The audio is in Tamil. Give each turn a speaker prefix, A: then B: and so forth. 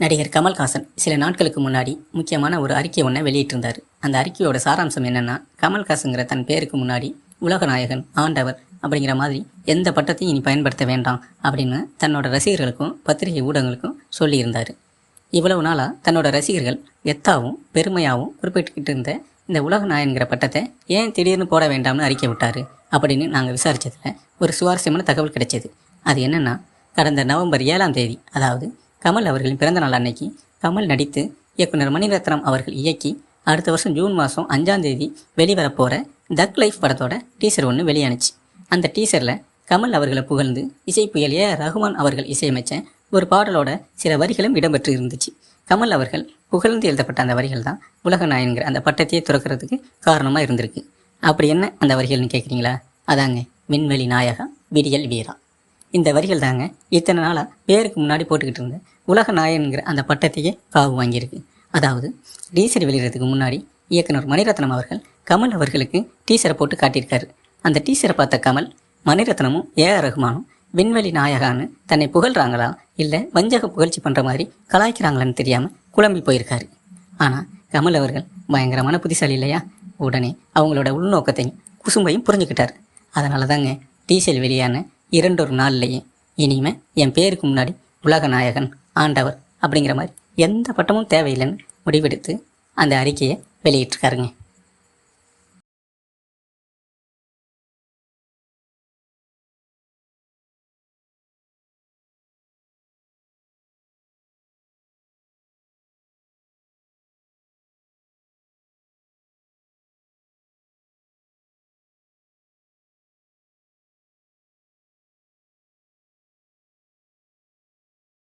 A: நடிகர் கமல்ஹாசன் சில நாட்களுக்கு முன்னாடி முக்கியமான ஒரு அறிக்கை ஒன்றை வெளியிட்டிருந்தார். அந்த அறிக்கையோட சாராம்சம் என்னன்னா கமல்ஹாசங்கிற தன் பேருக்கு முன்னாடி உலகநாயகன் ஆண்டவர் அப்படிங்கிற மாதிரி எந்த பட்டத்தையும் இனி பயன்படுத்த வேண்டாம் அப்படின்னு தன்னோட ரசிகர்களுக்கும் பத்திரிகை ஊடகங்களுக்கும் சொல்லியிருந்தார். இவ்வளவு நாளாக தன்னோட ரசிகர்கள் எத்தாவும் பெருமையாகவும் குறிப்பிட்டுக்கிட்டு இருந்த இந்த உலகநாயகன்கிற பட்டத்தை ஏன் திடீர்னு போட வேண்டாம்னு அறிக்கை விட்டார் அப்படின்னு நாங்கள் விசாரித்ததில் ஒரு சுவாரஸ்யமான தகவல் கிடைச்சது. அது என்னென்னா கடந்த நவம்பர் ஏழாம் தேதி அதாவது கமல் அவர்களின் பிறந்த நாள் அன்னைக்கு கமல் நடித்து இயக்குனர் மணிரத்னம் அவர்கள் இயக்கி அடுத்த வருஷம் ஜூன் மாதம் அஞ்சாம் தேதி வெளிவரப்போகிற தக் லைஃப் படத்தோட டீசர் ஒன்று வெளியானுச்சு. அந்த டீசரில் கமல் அவர்களை புகழ்ந்து இசை புயல் ஏ ரகுமான் அவர்கள் இசையமைச்ச ஒரு பாடலோட சில வரிகளும் இடம்பெற்று இருந்துச்சு. கமல் அவர்கள் புகழ்ந்து எழுதப்பட்ட அந்த வரிகள் தான் உலக நாயன்கிற அந்த பட்டத்தையே துறக்கிறதுக்கு காரணமாக இருந்திருக்கு. அப்படி என்ன அந்த வரிகள்னு கேட்குறீங்களா அதாங்க விண்வெளி நாயகா விடியல் வீரா. இந்த வரிகள் தாங்க. இத்தனை நாளாக பேருக்கு முன்னாடி போட்டுக்கிட்டு இருந்த உலக நாயன்கிற அந்த பட்டத்தையே காவு வாங்கியிருக்கு. அதாவது டீசர் வெளியிடறதுக்கு முன்னாடி இயக்குனர் மணிரத்னம் அவர்கள் கமல் அவர்களுக்கு டீசரை போட்டு காட்டியிருக்காரு. அந்த டீசரை பார்த்த கமல் மணிரத்னமும் ஏ ஆர் ரஹ்மானும் விண்வெளி நாயகான்னு தன்னை புகழ்றாங்களா இல்லை வஞ்சக புகழ்ச்சி பண்ணுற மாதிரி கலாய்க்கிறாங்களான்னு தெரியாமல் குழம்பி போயிருக்காரு. ஆனால் கமல் அவர்கள் பயங்கரமான புத்திசாலி இல்லையா? உடனே அவங்களோட உள்நோக்கத்தையும் குசும்பையும் புரிஞ்சுக்கிட்டார். அதனால தாங்க டீசல் வெளியான இரண்டொரு நாள்லையே இனிமே என் பேருக்கு முன்னாடி உலக நாயகன் ஆண்டவர் அப்படிங்கிற மாதிரி எந்த பட்டமும் தேவையில்லைன்னு முடிவெடுத்து அந்த அறிக்கையை வெளியிட்டிருக்காருங்க.